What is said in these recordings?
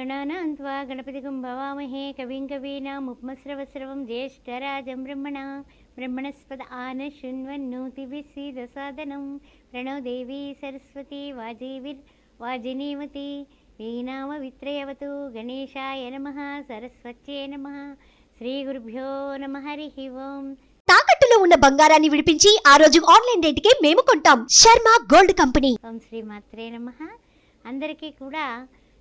గణానాం త్వా గణపతిగం భవామహే కవిం కవీనాముపమస్రవస్రవం జ్యేష్ఠరాజం బ్రహ్మణా బ్రహ్మణస్పద ఆన శృణ్వన్నోతిభిస్సీద సాదనం ప్రణో దేవీ సరస్వతి వాజీవిర్ వాజినీమతి వీణామ విత్రయవతు గణేశాయ నమ సరస్వత్యే నమ శ్రీ గురుభ్యో నమ హరి ఓం తాకట్టులో ఉన్న బంగారాన్ని విడిపించి ఆ రోజు ఆన్లైన్ రేటుకే మేము కొంటాం. Sharma gold company. ఓం శ్రీ మాత్రే నమ. అందరికీ కూడా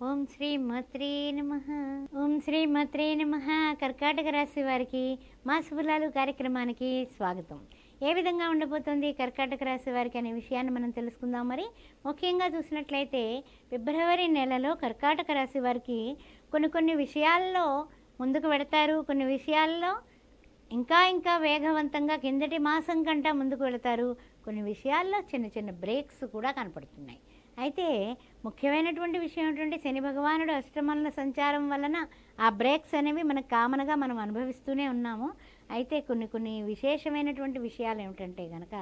ఓం శ్రీ మత్రే నమ. ఓం శ్రీ మత్రే నమ. కర్కాటక రాశి వారికి మా కార్యక్రమానికి స్వాగతం. ఏ విధంగా ఉండబోతోంది కర్కాటక రాశి వారికి అనే విషయాన్ని మనం తెలుసుకుందాం మరి. ముఖ్యంగా చూసినట్లయితే ఫిబ్రవరి నెలలో కర్కాటక రాశి వారికి కొన్ని కొన్ని విషయాల్లో ముందుకు వెడతారు కొన్ని విషయాల్లో ఇంకా ఇంకా వేగవంతంగా కిందటి మాసం కంటే ముందుకు వెళతారు కొన్ని విషయాల్లో చిన్న చిన్న బ్రేక్స్ కూడా కనపడుతున్నాయి. అయితే ముఖ్యమైనటువంటి విషయం ఏంటంటే శని భగవానుడు అష్టమల సంచారం వలన ఆ బ్రేక్స్ అనేవి మనకు కామన్గా మనం అనుభవిస్తూనే ఉన్నాము. అయితే కొన్ని కొన్ని విశేషమైనటువంటి విషయాలు ఏమిటంటే కనుక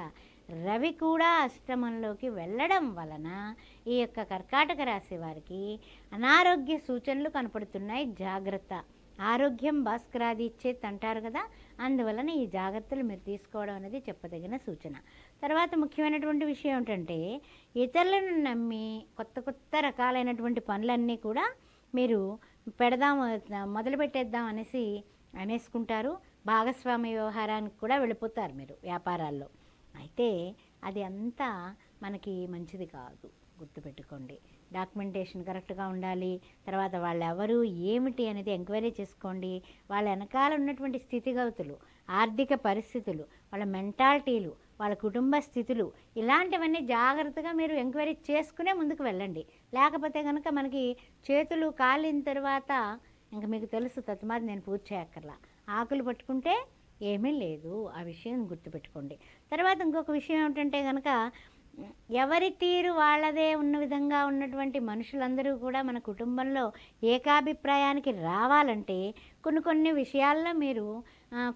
రవి కూడా అష్టమంలోకి వెళ్ళడం వలన ఈ యొక్క కర్కాటక రాశి వారికి అనారోగ్య సూచనలు కనపడుతున్నాయి. జాగ్రత్త. ఆరోగ్యం భాస్కరాది ఇచ్చేది అంటారు కదా. అందువలన ఈ జాగ్రత్తలు మీరు తీసుకోవడం అనేది చెప్పదగిన సూచన. తర్వాత ముఖ్యమైనటువంటి విషయం ఏంటంటే ఇతరులను నమ్మి కొత్త కొత్త రకాలైనటువంటి పనులన్నీ కూడా మీరు పెడదాం మొదలు పెట్టేద్దాం అనేసి అనేసుకుంటారు. భాగస్వామ్య వ్యవహారానికి కూడా వెళ్ళిపోతారు మీరు వ్యాపారాల్లో. అయితే అది అంతా మనకి మంచిది కాదు గుర్తుపెట్టుకోండి. డాక్యుమెంటేషన్ కరెక్ట్గా ఉండాలి తర్వాత వాళ్ళు ఎవరు ఏమిటి అనేది ఎంక్వైరీ చేసుకోండి. వాళ్ళ వెనకాల ఉన్నటువంటి స్థితిగతులు ఆర్థిక పరిస్థితులు వాళ్ళ మెంటాలిటీలు వాళ్ళ కుటుంబ స్థితులు ఇలాంటివన్నీ జాగ్రత్తగా మీరు ఎంక్వైరీ చేసుకునే ముందుకు వెళ్ళండి. లేకపోతే కనుక మనకి చేతులు కాలిన తర్వాత ఇంకా మీకు తెలుసు తత్మాది నేను పూర్తి చేయక్కర్లా. ఆకులు పట్టుకుంటే ఏమీ లేదు ఆ విషయం గుర్తుపెట్టుకోండి. తర్వాత ఇంకొక విషయం ఏమిటంటే కనుక ఎవరి తీరు వాళ్ళదే ఉన్న విధంగా ఉన్నటువంటి మనుషులందరూ కూడా మన కుటుంబంలో ఏకాభిప్రాయానికి రావాలంటే కొన్ని కొన్ని విషయాల్లో మీరు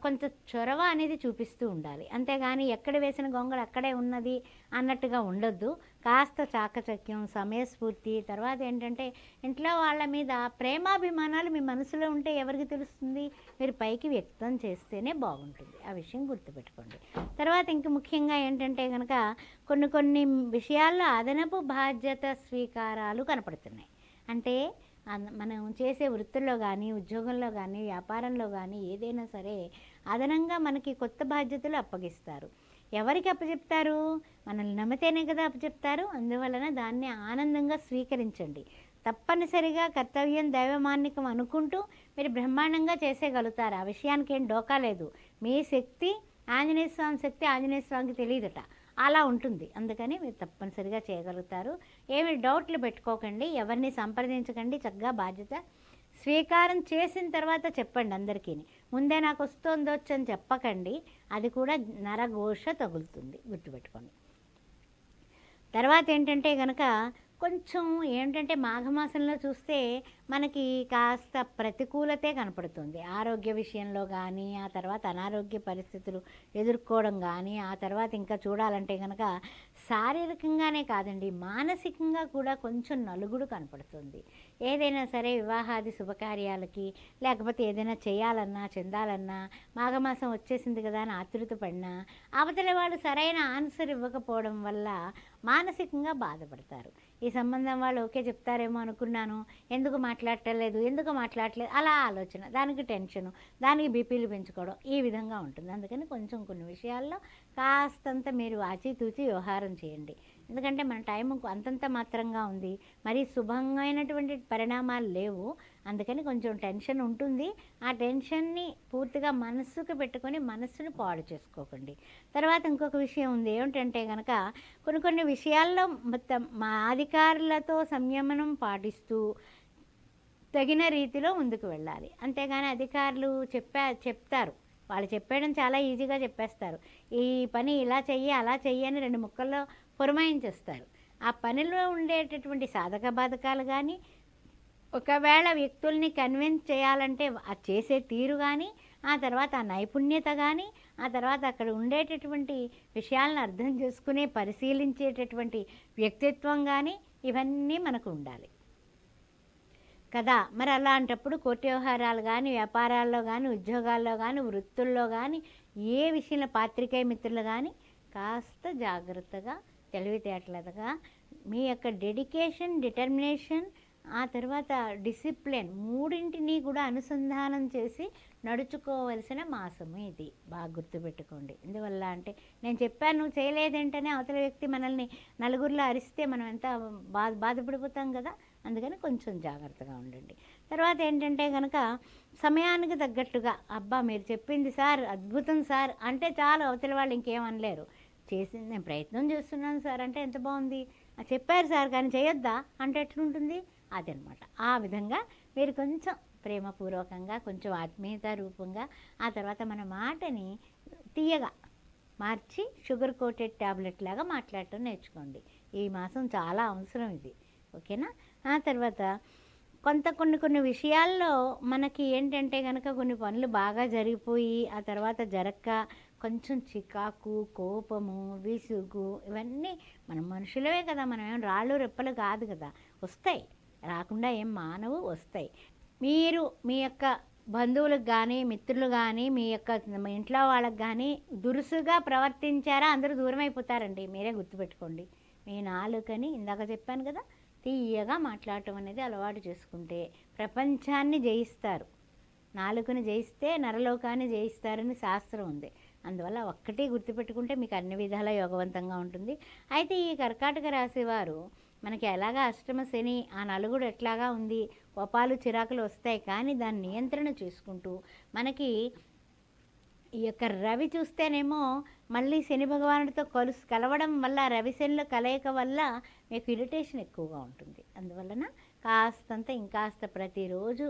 కొంత చొరవ అనేది చూపిస్తూ ఉండాలి. అంతేగాని ఎక్కడ వేసిన గొంగళ అక్కడే ఉన్నది అన్నట్టుగా ఉండొద్దు. కాస్త చాకచక్యం సమయస్ఫూర్తి తర్వాత ఏంటంటే ఇంట్లో వాళ్ళ మీద ప్రేమాభిమానాలు మీ మనసులో ఉంటే ఎవరికి తెలుస్తుంది? మీరు పైకి వ్యక్తం చేస్తేనే బాగుంటుంది. ఆ విషయం గుర్తుపెట్టుకోండి. తర్వాత ఇంక ముఖ్యంగా ఏంటంటే కనుక కొన్ని కొన్ని విషయాల్లో అదనపు బాధ్యత స్వీకారాలు కనపడుతున్నాయి. అంటే మనం చేసే వృత్తుల్లో కానీ ఉద్యోగంలో కానీ వ్యాపారంలో కానీ ఏదైనా సరే అదనంగా మనకి కొత్త బాధ్యతలు అప్పగిస్తారు. ఎవరికి అప్పచెప్తారు? మనల్ని నమ్మితేనే కదా అప్పచెప్తారు. అందువలన దాన్ని ఆనందంగా స్వీకరించండి. తప్పనిసరిగా కర్తవ్యం దైవమాన్నికం అనుకుంటూ మీరు బ్రహ్మాండంగా చేసేయగలుగుతారు. ఆ విషయానికి ఏం డోకా లేదు. మీ శక్తి ఆంజనేయ స్వామి శక్తి ఆంజనేయ స్వామికి తెలియదుట. అలా ఉంటుంది. అందుకని మీరు తప్పనిసరిగా చేయగలుగుతారు. ఏమి డౌట్లు పెట్టుకోకండి. ఎవరిని సంప్రదించకండి. చక్కగా బాధ్యత స్వీకారం చేసిన తర్వాత చెప్పండి అందరికీ ముందే నాకు వస్తుందో అని చెప్పకండి. అది కూడా నరఘోష తగులుతుంది గుర్తుపెట్టుకోండి. తర్వాత ఏంటంటే కనుక కొంచెం ఏంటంటే మాఘమాసంలో చూస్తే మనకి కాస్త ప్రతికూలతే కనపడుతుంది. ఆరోగ్య విషయంలో కానీ ఆ తర్వాత అనారోగ్య పరిస్థితులు ఎదుర్కోవడం కానీ ఆ తర్వాత ఇంకా చూడాలంటే కనుక శారీరకంగానే కాదండి మానసికంగా కూడా కొంచెం నలుగుడు కనపడుతుంది. ఏదైనా సరే వివాహాది శుభకార్యాలకి లేకపోతే ఏదైనా చేయాలన్నా చెందాలన్నా మాఘమాసం వచ్చేసింది కదా అని ఆతృత పడినా అవతల వాళ్ళు సరైన ఆన్సర్ ఇవ్వకపోవడం వల్ల మానసికంగా బాధపడతారు. ఈ సంబంధం వాళ్ళు ఓకే చెప్తారేమో అనుకున్నాను. ఎందుకు మాట్లాడటలేదు? ఎందుకు మాట్లాడలేదు? అలా ఆలోచన. దానికి టెన్షను. దానికి బీపీలు పెంచుకోవడం ఈ విధంగా ఉంటుంది. అందుకని కొంచెం కొన్ని విషయాల్లో కాస్తంత మీరు ఆచితూచి వ్యవహారం చేయండి. ఎందుకంటే మన టైం అంతంత మాత్రంగా ఉంది. మరి శుభమైనటువంటి పరిణామాలు లేవు. అందుకని కొంచెం టెన్షన్ ఉంటుంది. ఆ టెన్షన్ని పూర్తిగా మనస్సుకు పెట్టుకొని మనస్సును పాడు చేసుకోకండి. తర్వాత ఇంకొక విషయం ఉంది. ఏమిటంటే కనుక కొన్ని కొన్ని విషయాల్లో మొత్తం మా అధికారులతో సంయమనం పాటిస్తూ తగిన రీతిలో ముందుకు వెళ్ళాలి. అంతేగాని అధికారులు చెప్పా చెప్తారు. వాళ్ళు చెప్పేయడం చాలా ఈజీగా చెప్పేస్తారు. ఈ పని ఇలా చెయ్యి అలా చెయ్యి అని రెండు ముక్కల్లో పురమాయించేస్తారు. ఆ పనిలో ఉండేటటువంటి సాధక బాధకాలు కానీ ఒకవేళ వ్యక్తుల్ని కన్విన్స్ చేయాలంటే ఆ చేసే తీరు కానీ ఆ తర్వాత ఆ నైపుణ్యత కానీ ఆ తర్వాత అక్కడ ఉండేటటువంటి విషయాలను అర్థం చేసుకునే పరిశీలించేటటువంటి వ్యక్తిత్వం కానీ ఇవన్నీ మనకు ఉండాలి. కదా మరి అలాంటప్పుడు కోర్టు వ్యవహారాలు కానీ వ్యాపారాల్లో కానీ ఉద్యోగాల్లో కానీ వృత్తుల్లో కానీ ఏ విషయంలో పాత్రికేయ మిత్రులు కానీ కాస్త జాగ్రత్తగా తెలివితేటలుగా మీ యొక్క డెడికేషన్ డిటర్మినేషన్ ఆ తర్వాత డిసిప్లిన్ మూడింటిని కూడా అనుసంధానం చేసి నడుచుకోవలసిన మాసము ఇది. బాగా గుర్తుపెట్టుకోండి. ఎందువల్ల అంటే నేను చెప్పాను నువ్వు చేయలేదేంటనే అవతల వ్యక్తి మనల్ని నలుగురిలో అరిస్తే మనం ఎంత బాధ బాధపడిపోతాం కదా? అందుకని కొంచెం జాగ్రత్తగా ఉండండి. తర్వాత ఏంటంటే కనుక సమయానికి తగ్గట్టుగా అబ్బా మీరు చెప్పింది సార్ అద్భుతం సార్ అంటే చాలు అవతల వాళ్ళు ఇంకేమనలేరు చేసింది నేను ప్రయత్నం చేస్తున్నాను సార్. అంటే ఎంత బాగుంది? చెప్పారు సార్ కానీ చేయొద్దా? అంటే ఎట్లుంటుంది? అదనమాట. ఆ విధంగా మీరు కొంచెం ప్రేమపూర్వకంగా కొంచెం ఆత్మీయత రూపంగా ఆ తర్వాత మన మాటని తీయగా మార్చి షుగర్ కోటెడ్ ట్యాబ్లెట్ లాగా మాట్లాడటం నేర్చుకోండి. ఈ మాసం చాలా అవసరం ఇది. ఓకేనా? ఆ తర్వాత కొంత కొన్ని కొన్ని విషయాల్లో మనకి ఏంటంటే కనుక కొన్ని పనులు బాగా జరిగిపోయి ఆ తర్వాత జరక్క కొంచెం చికాకు కోపము విసుగు ఇవన్నీ మనం మనుషులవే కదా మనం ఏం రాళ్ళు రెప్పలు కాదు కదా. వస్తాయి. రాకుండా ఏం మానవు వస్తాయి. మీరు మీ యొక్క బంధువులకు కానీ మిత్రులు కానీ మీ యొక్క ఇంట్లో వాళ్ళకి కానీ దురుసుగా ప్రవర్తించారా? అందరూ దూరం అయిపోతారండి మీరే గుర్తుపెట్టుకోండి. మీ నాలుకని ఇందాక చెప్పాను కదా తీయగా మాట్లాడటం అనేది అలవాటు చేసుకుంటే ప్రపంచాన్ని జయిస్తారు. నాలుకని జయిస్తే నరలోకాన్ని జయిస్తారని శాస్త్రం ఉంది. అందువల్ల ఒక్కటి గుర్తుపెట్టుకుంటే మీకు అన్ని విధాల యోగవంతంగా ఉంటుంది. అయితే ఈ కర్కాటక రాశి వారు మనకి ఎలాగా అష్టమ శని ఆ నలుగుడు ఎట్లాగా ఉంది కోపాలు చిరాకులు వస్తాయి కానీ దాన్ని నియంత్రణ చేసుకుంటూ మనకి ఈ యొక్క రవి చూస్తేనేమో మళ్ళీ శని భగవానుడితో కలుసు కలవడం వల్ల రవి శనిలో కలయిక వల్ల మీకు ఇరిటేషన్ ఎక్కువగా ఉంటుంది. అందువలన కాస్తంత ఇంకాస్త ప్రతిరోజు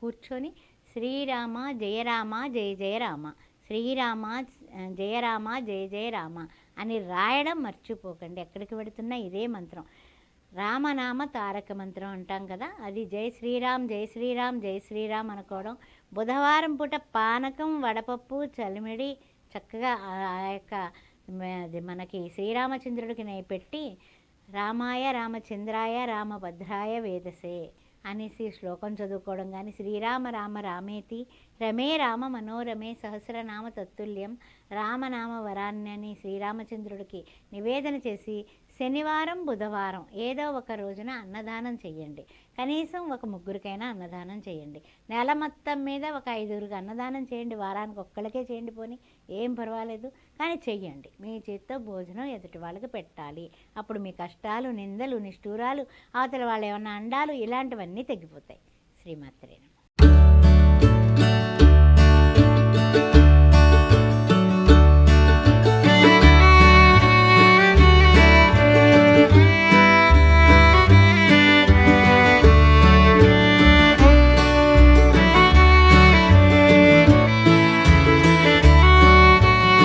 కూర్చొని శ్రీరామ జయరామ జయ జయరామ శ్రీరామ జయరామ జయ జయ రామ అని రాయడం మర్చిపోకండి. ఎక్కడికి పెడుతున్నా ఇదే మంత్రం. రామనామ తారక మంత్రం అంటాం కదా అది జై శ్రీరామ్ జై శ్రీరామ్ జై శ్రీరామ్ అనుకోవడం. బుధవారం పూట పానకం వడపప్పు చలిమిడి చక్కగా ఆ యొక్క అది మనకి శ్రీరామచంద్రుడికి నెయ్యి పెట్టి రామాయ రామచంద్రాయ రామభద్రాయ వేదసే అనేసి శ్లోకం చదువుకోవడం కానీ శ్రీరామ రామ రామేతి రమే రామ మనోరమే సహస్రనామ తత్తుల్యం రామనామ వరాన్యని శ్రీరామచంద్రుడికి నివేదన చేసి శనివారం బుధవారం ఏదో ఒక రోజున అన్నదానం చేయండి కనీసం ఒక ముగ్గురికైనా అన్నదానం చేయండి నెల మొత్తం మీద ఒక ఐదుగురికి అన్నదానం చేయండి వారానికి ఒక్కళ్ళకే చేయండి పోని. ఏం పర్వాలేదు. కానీ చెయ్యండి. మీ చేత్తో భోజనం ఎదుటి వాళ్ళకి పెట్టాలి. అప్పుడు మీ కష్టాలు నిందలు నిష్ఠూరాలు అవతల వాళ్ళు ఏమన్నా అండాలు ఇలాంటివన్నీ తగ్గిపోతాయి శ్రీమాత్రేన